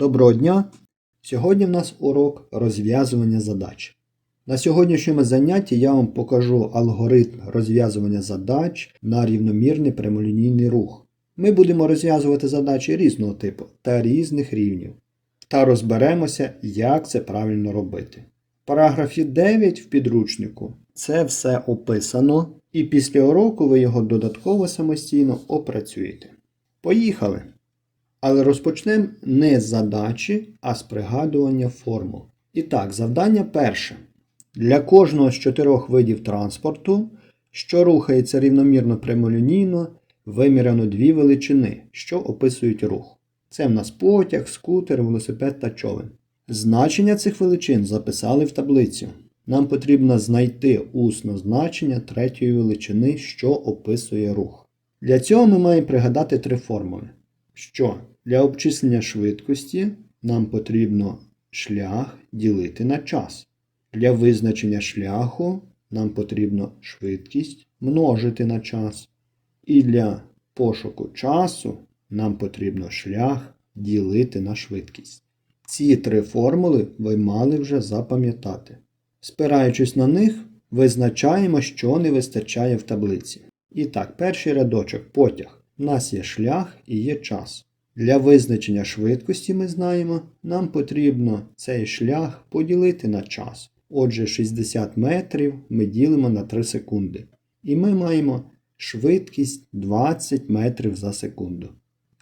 Доброго дня! Сьогодні в нас урок розв'язування задач. На сьогоднішньому занятті я вам покажу алгоритм розв'язування задач на рівномірний прямолінійний рух. Ми будемо розв'язувати задачі різного типу та різних рівнів. Та розберемося, як це правильно робити. В параграфі 9 в підручнику це все описано, і після уроку ви його додатково самостійно опрацюєте. Поїхали! Але розпочнемо не з задачі, а з пригадування формул. І так, завдання перше. Для кожного з чотирьох видів транспорту, що рухається рівномірно прямолінійно, виміряно дві величини, що описують рух. Це в нас потяг, скутер, велосипед та човен. Значення цих величин записали в таблицю. Нам потрібно знайти усно значення третьої величини, що описує рух. Для цього ми маємо пригадати три формули. Що для обчислення швидкості нам потрібно шлях ділити на час. Для визначення шляху нам потрібно швидкість множити на час. І для пошуку часу нам потрібно шлях ділити на швидкість. Ці три формули ви мали вже запам'ятати. Спираючись на них, визначаємо, що не вистачає в таблиці. І так, перший рядочок потяг. У нас є шлях і є час. Для визначення швидкості ми знаємо, нам потрібно цей шлях поділити на час. Отже, 60 метрів ми ділимо на 3 секунди. І ми маємо швидкість 20 метрів за секунду.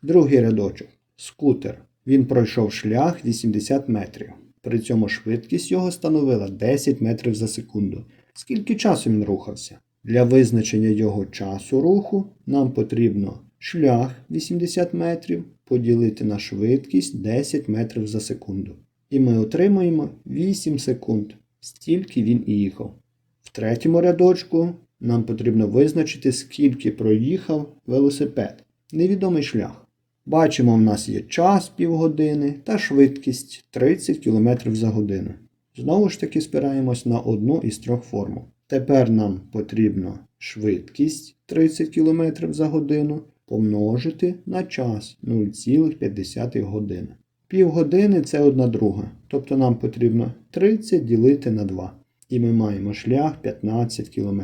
Другий рядочок. Скутер. Він пройшов шлях 80 метрів. При цьому швидкість його становила 10 метрів за секунду. Скільки часу він рухався? Для визначення його часу руху нам потрібно шлях 80 метрів поділити на швидкість 10 метрів за секунду. І ми отримаємо 8 секунд. Стільки він і їхав. В третьому рядочку нам потрібно визначити, скільки проїхав велосипед. Невідомий шлях. Бачимо, в нас є час півгодини та швидкість 30 км за годину. Знову ж таки спираємось на одну із трьох формул. Тепер нам потрібно швидкість 30 км за годину помножити на час 0,5 години. Півгодини це одна друга, тобто нам потрібно 30 ділити на 2. І ми маємо шлях 15 км.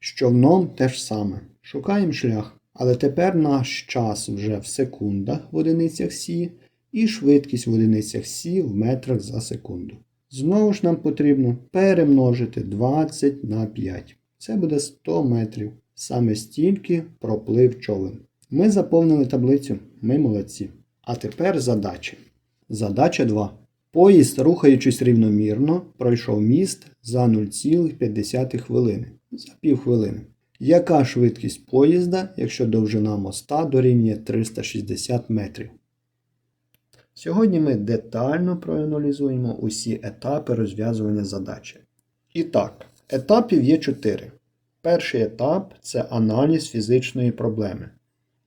З човном теж саме. Шукаємо шлях. Але тепер наш час вже в секундах в одиницях Сі і швидкість в одиницях Сі в метрах за секунду. Знову ж нам потрібно перемножити 20 на 5. Це буде 100 метрів. Саме стільки проплив човен. Ми заповнили таблицю, ми молодці. А тепер задачі. Задача 2. Поїзд, рухаючись рівномірно, пройшов міст за 0,5 хвилини. За півхвилини. Яка швидкість поїзда, якщо довжина моста дорівнює 360 метрів? Сьогодні ми детально проаналізуємо усі етапи розв'язування задачі. І так, етапів є 4. Перший етап це аналіз фізичної проблеми.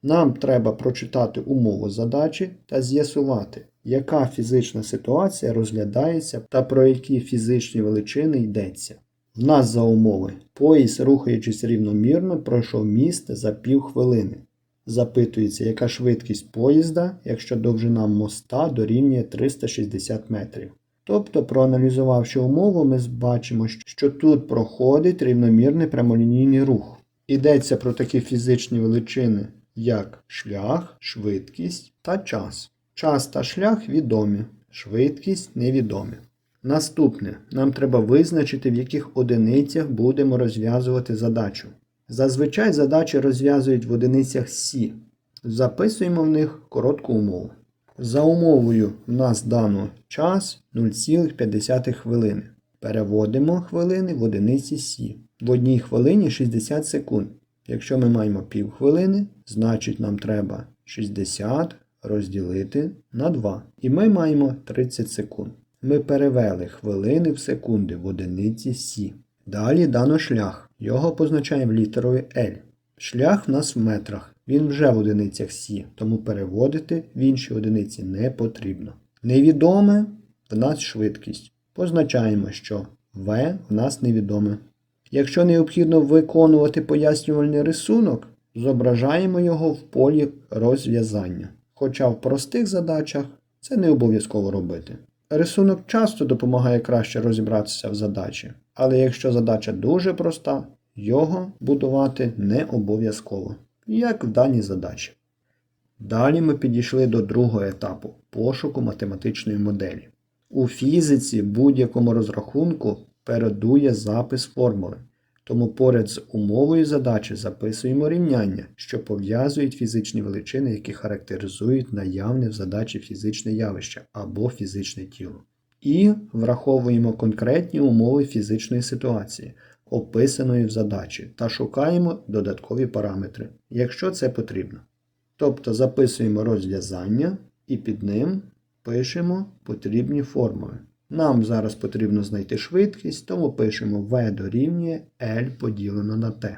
Нам треба прочитати умову задачі та з'ясувати, яка фізична ситуація розглядається та про які фізичні величини йдеться. В нас за умови поїзд, рухаючись рівномірно, пройшов міст за півхвилини. Запитується, яка швидкість поїзда, якщо довжина моста дорівнює 360 метрів. Тобто, проаналізувавши умову, ми бачимо, що тут проходить рівномірний прямолінійний рух. Йдеться про такі фізичні величини, як шлях, швидкість та час. Час та шлях відомі, швидкість невідомі. Наступне, нам треба визначити, в яких одиницях будемо розв'язувати задачу. Зазвичай задачі розв'язують в одиницях Сі. Записуємо в них коротку умову. За умовою в нас дано час 0,5 хвилини. Переводимо хвилини в одиниці Сі. В одній хвилині 60 секунд. Якщо ми маємо пів хвилини, значить нам треба 60 розділити на 2. І ми маємо 30 секунд. Ми перевели хвилини в секунди в одиниці Сі. Далі дано шлях. Його позначаємо літерою L. Шлях в нас в метрах. Він вже в одиницях Сі, тому переводити в інші одиниці не потрібно. Невідоме в нас швидкість. Позначаємо, що В в нас невідоме. Якщо необхідно виконувати пояснювальний рисунок, зображаємо його в полі розв'язання. Хоча в простих задачах Це не обов'язково робити. Рисунок часто допомагає краще розібратися в задачі, але якщо задача дуже проста, його будувати не обов'язково, як в даній задачі. Далі ми підійшли до другого етапу пошуку математичної моделі. У фізиці будь-якому розрахунку передує запис формули, тому поряд з умовою задачі записуємо рівняння, що пов'язують фізичні величини, які характеризують наявне в задачі фізичне явище або фізичне тіло. І враховуємо конкретні умови фізичної ситуації, описаної в задачі, та шукаємо додаткові параметри, якщо це потрібно. Тобто записуємо розв'язання і під ним пишемо потрібні формули. Нам зараз потрібно знайти швидкість, тому пишемо v дорівнює L поділено на t.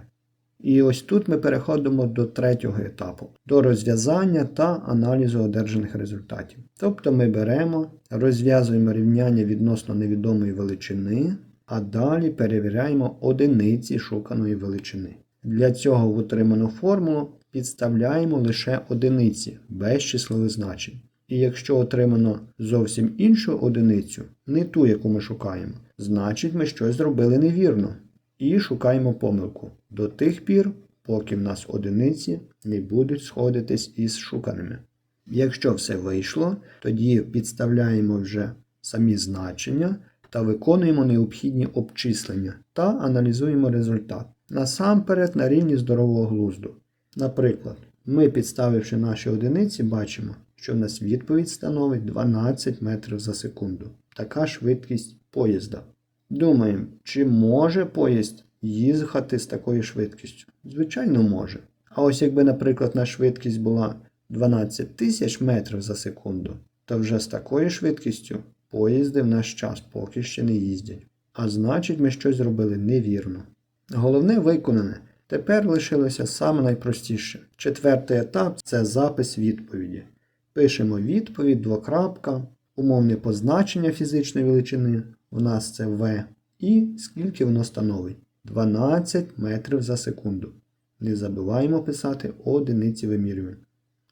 І ось тут ми переходимо до третього етапу, до розв'язання та аналізу одержаних результатів. Тобто ми беремо, розв'язуємо рівняння відносно невідомої величини, а далі перевіряємо одиниці шуканої величини. Для цього в отриману формулу підставляємо лише одиниці без числових значень. І якщо отримано зовсім іншу одиницю, не ту, яку ми шукаємо, значить ми щось зробили невірно. І шукаємо помилку до тих пір, поки в нас одиниці не будуть сходитись із шуканими. Якщо все вийшло, тоді підставляємо вже самі значення та виконуємо необхідні обчислення та аналізуємо результат. Насамперед на рівні здорового глузду. Наприклад, ми, підставивши наші одиниці, бачимо, що в нас відповідь становить 12 метрів за секунду. Така швидкість поїзда. Думаємо, чи може поїзд їхати з такою швидкістю? Звичайно, може. А ось якби, наприклад, наша швидкість була 12 тисяч метрів за секунду, то вже з такою швидкістю поїзди в наш час поки ще не їздять. А значить, ми щось зробили невірно. Головне виконане. Тепер лишилося саме найпростіше. Четвертий етап це запис відповіді. Пишемо відповідь, двокрапка, умовне позначення фізичної величини, у нас це В, і скільки воно становить? 12 метрів за секунду. Не забуваємо писати одиниці вимірювань.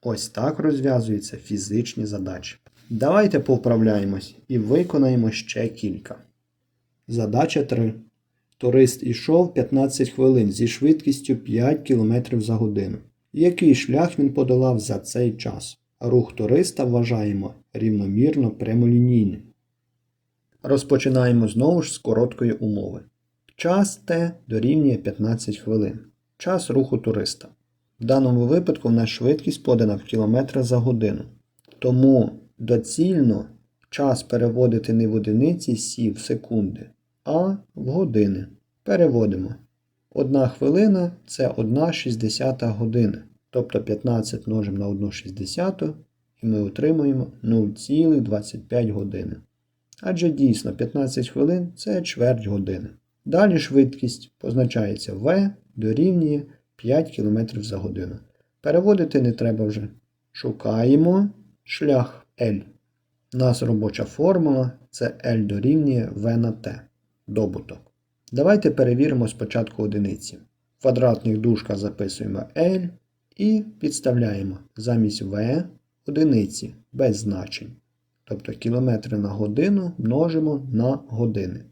Ось так розв'язуються фізичні задачі. Давайте повправляємось і виконаємо ще кілька. Задача 3. Турист ішов 15 хвилин зі швидкістю 5 км за годину. Який шлях він подолав за цей час? Рух туриста вважаємо рівномірно прямолінійним. Розпочинаємо знову ж з короткої умови. Час Т дорівнює 15 хвилин. Час руху туриста. В даному випадку в нас швидкість подана в кілометрах за годину. Тому доцільно час переводити не в одиниці сі в секунди, а в години. Переводимо. Одна хвилина це 1 60 година. Тобто 15 множимо на 1 60 і ми отримуємо 0,25 години. Адже дійсно 15 хвилин це чверть години. Далі швидкість позначається V дорівнює 5 км за годину. Переводити не треба вже. Шукаємо шлях L. У нас робоча формула це L дорівнює V на T. Добуток. Давайте перевіримо спочатку одиниці. В квадратних дужках записуємо L і підставляємо замість V одиниці без значень. Тобто кілометри на годину множимо на години.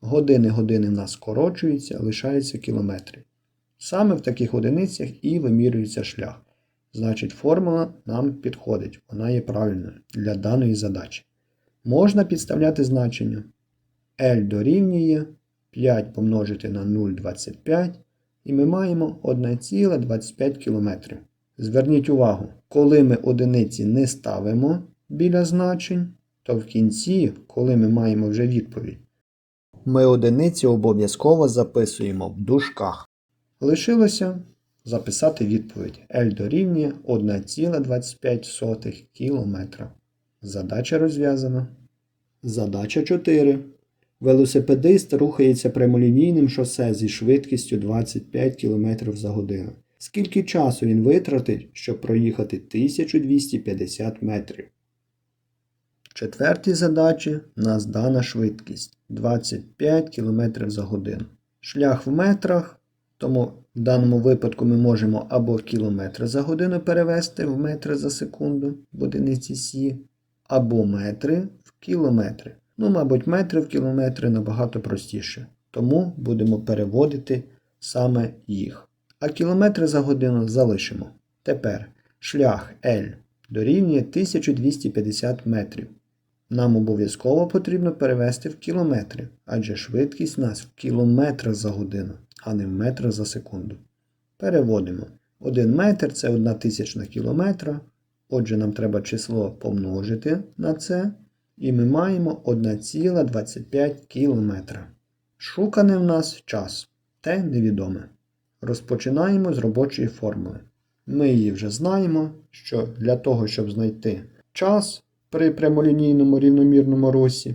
Години години в нас скорочуються, лишаються кілометри. Саме в таких одиницях і вимірюється шлях. Значить, формула нам підходить, вона є правильною для даної задачі. Можна підставляти значення. L дорівнює 5 помножити на 0,25 і ми маємо 1,25 км. Зверніть увагу, коли ми одиниці не ставимо біля значень, то в кінці, коли ми маємо вже відповідь, ми одиниці обов'язково записуємо в дужках. Лишилося записати відповідь L дорівнює 1,25 км. Задача розв'язана. Задача 4. Велосипедист рухається прямолінійним шосе зі швидкістю 25 км за годину. Скільки часу він витратить, щоб проїхати 1250 метрів? Четвертій задачі нас дана швидкість 25 км за годину. Шлях в метрах, тому в даному випадку ми можемо або в кілометри за годину перевести в метри за секунду в одиниці Сі, або метри в кілометри. Ну, мабуть, метри в кілометри набагато простіше. Тому будемо переводити саме їх. А кілометри за годину залишимо. Тепер шлях L дорівнює 1250 метрів. Нам обов'язково потрібно перевести в кілометри, адже швидкість нас в кілометрах за годину, а не в метрах за секунду. Переводимо. 1 метр це 1 тисячна кілометра. Отже, нам треба число помножити на це. І ми маємо 1,25 кілометра. Шукане в нас час. Те невідоме. Розпочинаємо з робочої формули. Ми її вже знаємо, що для того, щоб знайти час при прямолінійному рівномірному русі,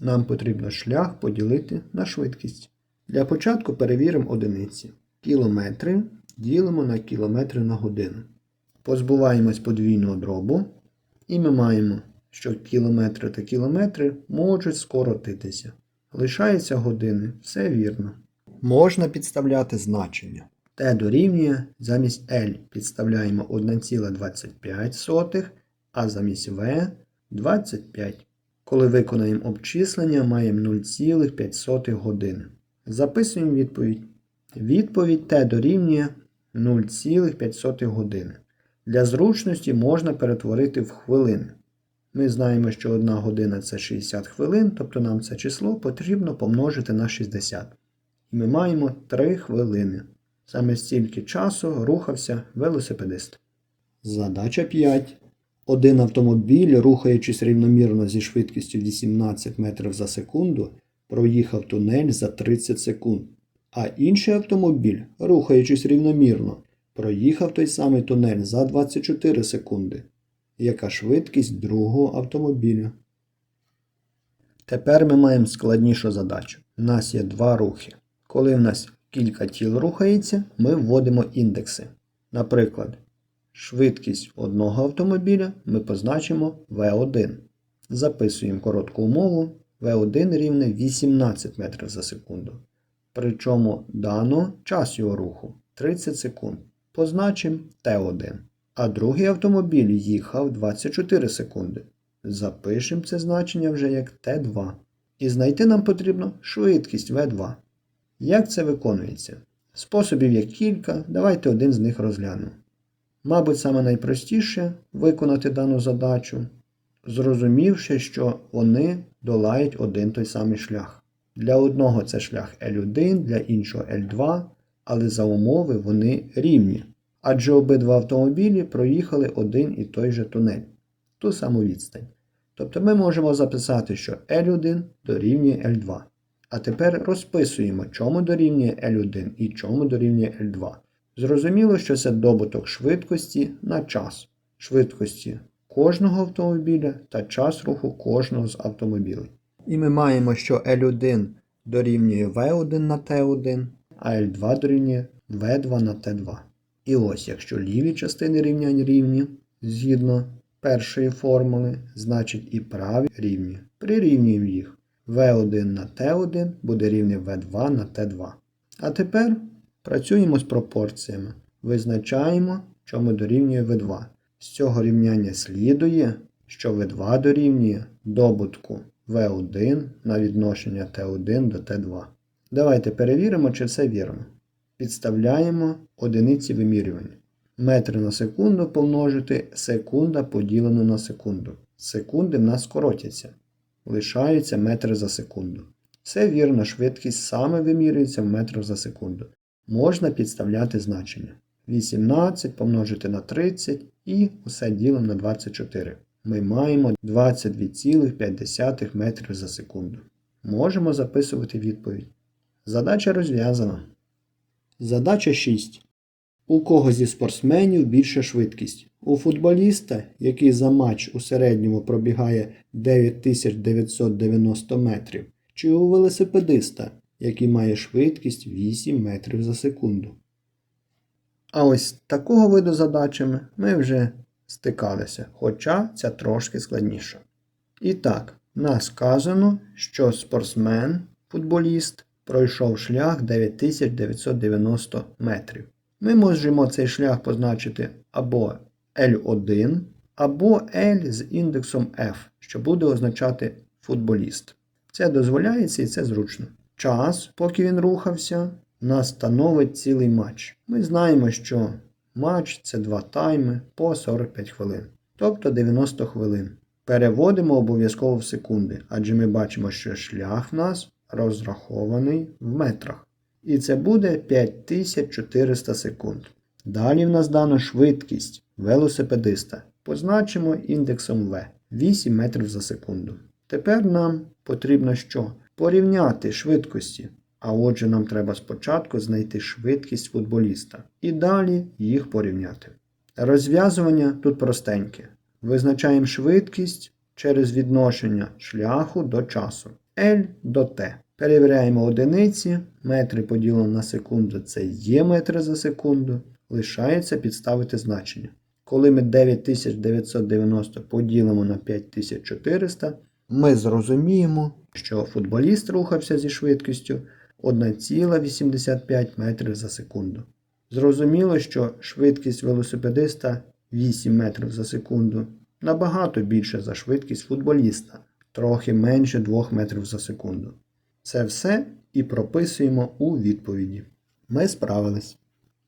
нам потрібно шлях поділити на швидкість. Для початку перевіримо одиниці. Кілометри ділимо на кілометри на годину. Позбуваємось подвійного дробу, і ми маємо, що кілометри та кілометри можуть скоротитися. Лишаються години, все вірно. Можна підставляти значення. Т дорівнює замість L підставляємо 1,25, а замість В 25. Коли виконаємо обчислення, маємо 0,5 години. Записуємо відповідь. Відповідь Т дорівнює 0,5 години. Для зручності можна перетворити в хвилини. Ми знаємо, що 1 година це 60 хвилин, тобто нам це число потрібно помножити на 60. І ми маємо 3 хвилини. Саме стільки часу рухався велосипедист. Задача 5. Один автомобіль, рухаючись рівномірно зі швидкістю 18 метрів за секунду, проїхав тунель за 30 секунд. А інший автомобіль, рухаючись рівномірно, проїхав той самий тунель за 24 секунди. Яка швидкість другого автомобіля? Тепер ми маємо складнішу задачу. У нас є два рухи. Коли в нас кілька тіл рухається, ми вводимо індекси. Наприклад, швидкість одного автомобіля ми позначимо V1. Записуємо коротку умову V1 рівне 18 метрів за секунду. Причому дано час його руху 30 секунд. Позначимо T1. А другий автомобіль їхав 24 секунди. Запишемо це значення вже як Т2. І знайти нам потрібно швидкість V2. Як це виконується? Способів є кілька, давайте один з них розглянемо. Мабуть, саме найпростіше виконати дану задачу, зрозумівши, що вони долають один той самий шлях. Для одного це шлях L1, для іншого L2, але за умови вони рівні. Адже обидва автомобілі проїхали один і той же тунель, ту саму відстань. Тобто ми можемо записати, що L1 дорівнює L2. А тепер розписуємо, чому дорівнює L1 і чому дорівнює L2. Зрозуміло, що це добуток швидкості на час, швидкості кожного автомобіля та час руху кожного з автомобілів. І ми маємо, що L1 дорівнює V1 на T1, а L2 дорівнює V2 на T2. І ось, якщо ліві частини рівнянь рівні, згідно першої формули, значить і праві рівні. Прирівнюємо їх. V1 на T1 буде рівне V2 на T2. А тепер працюємо з пропорціями. Визначаємо, чому дорівнює V2. З цього рівняння слідує, що V2 дорівнює добутку V1 на відношення T1 до T2. Давайте перевіримо, чи все вірно. Підставляємо одиниці вимірювання. Метри на секунду помножити секунда поділено на секунду. Секунди в нас скоротяться. Лишаються метри за секунду. Все вірно, швидкість саме вимірюється в метрах за секунду. Можна підставляти значення. 18 помножити на 30 і усе ділимо на 24. Ми маємо 22,5 метрів за секунду. Можемо записувати відповідь. Задача розв'язана. Задача 6. У кого зі спортсменів більша швидкість? У футболіста, який за матч у середньому пробігає 9990 метрів, чи у велосипедиста, який має швидкість 8 метрів за секунду. А ось такого виду задачами ми вже стикалися, хоча ця трошки складніша. І так, нас сказано, що спортсмен, футболіст, пройшов шлях 9990 метрів. Ми можемо цей шлях позначити або L1, або L з індексом F, що буде означати футболіст. Це дозволяється і це зручно. Час, поки він рухався, нас становить цілий матч. Ми знаємо, що матч це два тайми по 45 хвилин, тобто 90 хвилин. Переводимо обов'язково в секунди, адже ми бачимо, що шлях в нас розрахований в метрах. І це буде 5400 секунд. Далі в нас дано швидкість велосипедиста. Позначимо індексом V 8 метрів за секунду. Тепер нам потрібно що? Порівняти швидкості. А отже, нам треба спочатку знайти швидкість футболіста і далі їх порівняти. Розв'язування тут простеньке. Визначаємо швидкість через відношення шляху до часу L до T. Перевіряємо одиниці, метри поділено на секунду це є метри за секунду. Лишається підставити значення. Коли ми 9990 поділимо на 5400, ми зрозуміємо, що футболіст рухався зі швидкістю 1,85 метрів за секунду. Зрозуміло, що швидкість велосипедиста 8 метрів за секунду набагато більше за швидкість футболіста, трохи менше 2 метрів за секунду. Це все і прописуємо у відповіді. Ми справились.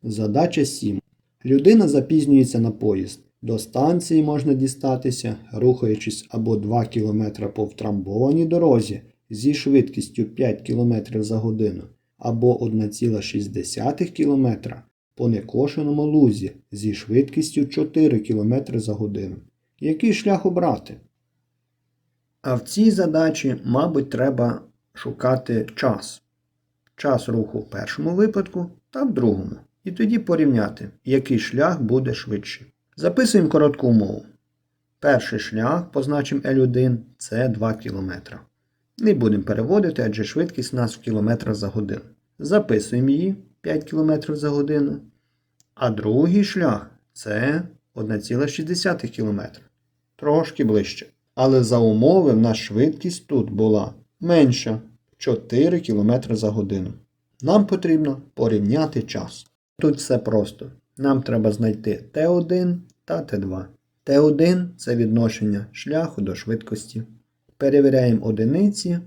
Задача 7. Людина запізнюється на поїзд. До станції можна дістатися, рухаючись або 2 км по втрамбованій дорозі зі швидкістю 5 км за годину, або 1,6 км по некошеному лузі зі швидкістю 4 км за годину. Який шлях обрати? А в цій задачі, мабуть, треба шукати час. Час руху в першому випадку та в другому. І тоді порівняти, який шлях буде швидший. Записуємо коротку умову. Перший шлях, позначимо L1, це 2 км. Не будемо переводити, адже швидкість у нас в кілометрах за годину. Записуємо її 5 км за годину. А другий шлях це 1,6 км. Трошки ближче. Але за умови в нас швидкість тут була менша 4 км за годину. Нам потрібно порівняти час. Тут все просто. Нам треба знайти Т1 та Т2. Т1 це відношення шляху до швидкості. Перевіряємо одиниці.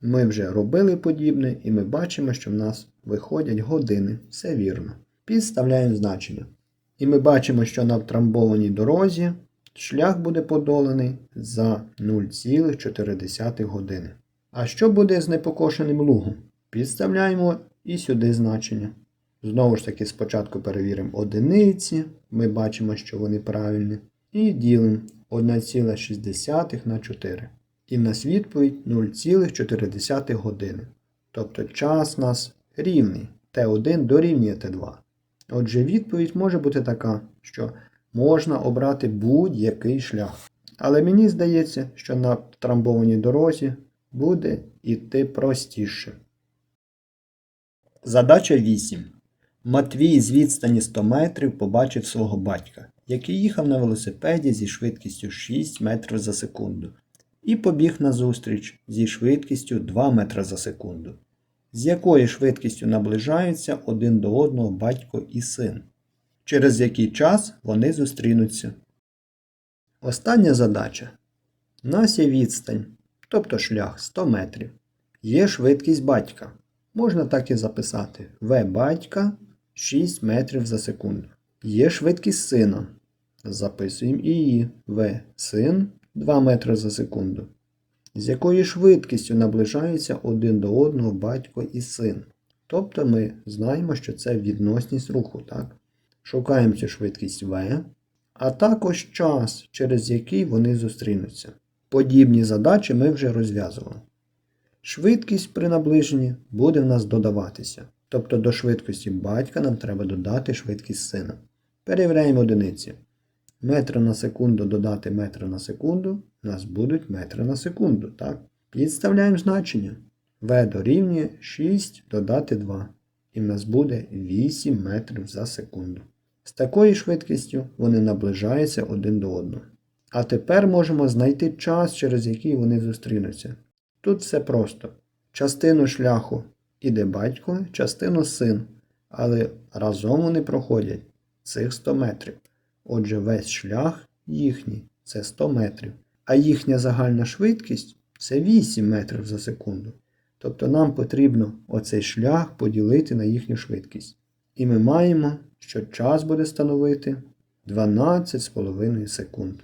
Ми вже робили подібне, і ми бачимо, що в нас виходять години. Все вірно. Підставляємо значення. І ми бачимо, що на втрамбованій дорозі шлях буде подоланий за 0,4 години. А що буде з непокошеним лугом? Підставляємо і сюди значення. Знову ж таки, спочатку перевіримо одиниці, ми бачимо, що вони правильні. І ділимо 1,6 на 4. І в нас відповідь 0,4 години. Тобто час у нас рівний. Т1 дорівнює Т2. Отже, відповідь може бути така, що можна обрати будь-який шлях. Але мені здається, що на трамбованій дорозі буде йти простіше. Задача 8. Матвій з відстані 100 метрів побачив свого батька, який їхав на велосипеді зі швидкістю 6 метрів за секунду, і побіг назустріч зі швидкістю 2 метри за секунду. З якою швидкістю наближаються один до одного батько і син, через який час вони зустрінуться. Остання задача. У нас є відстань, тобто шлях 100 метрів. Є швидкість батька. Можна так і записати В батька 6 метрів за секунду. Є швидкість сина. Записуємо її В син 2 метри за секунду. З якою швидкістю наближаються один до одного батько і син. Тобто ми знаємо, що це відносність руху. так? Шукаємо цю швидкість В, а також час, через який вони зустрінуться. Подібні задачі ми вже розв'язували. Швидкість при наближенні буде в нас додаватися. Тобто до швидкості батька нам треба додати швидкість сина. Перевіряємо одиниці. Метри на секунду додати метри на секунду, у нас будуть метри на секунду. так? Підставляємо значення. В дорівнює 6 додати 2. І в нас буде 8 метрів за секунду. З такою швидкістю вони наближаються один до одного. А тепер можемо знайти час, через який вони зустрінуться. Тут все просто. Частину шляху іде батько, частину син, але разом вони проходять цих 100 метрів. Отже, весь шлях їхній це 100 метрів, а їхня загальна швидкість це 8 метрів за секунду. Тобто нам потрібно оцей шлях поділити на їхню швидкість. І ми маємо, що час буде становити 12,5 секунд.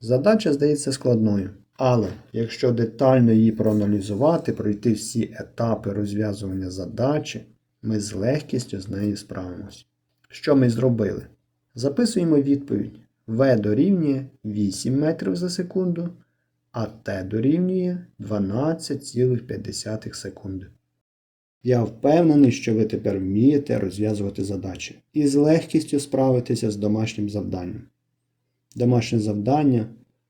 Задача здається складною, але якщо детально її проаналізувати, пройти всі етапи розв'язування задачі, ми з легкістю з нею справимось. Що ми зробили? Записуємо відповідь. В дорівнює 8 метрів за секунду, а Т дорівнює 12,5 секунди. Я впевнений, що ви тепер вмієте розв'язувати задачі і з легкістю справитеся з домашнім завданням. Домашнє завдання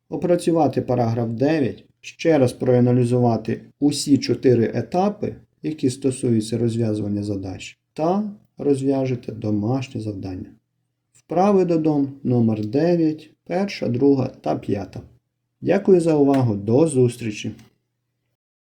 опрацювати параграф 9, ще раз проаналізувати усі чотири етапи, які стосуються розв'язування задач, та розв'яжете домашнє завдання. Вправи додому номер 9, 1, 2 та 5. Дякую за увагу. До зустрічі!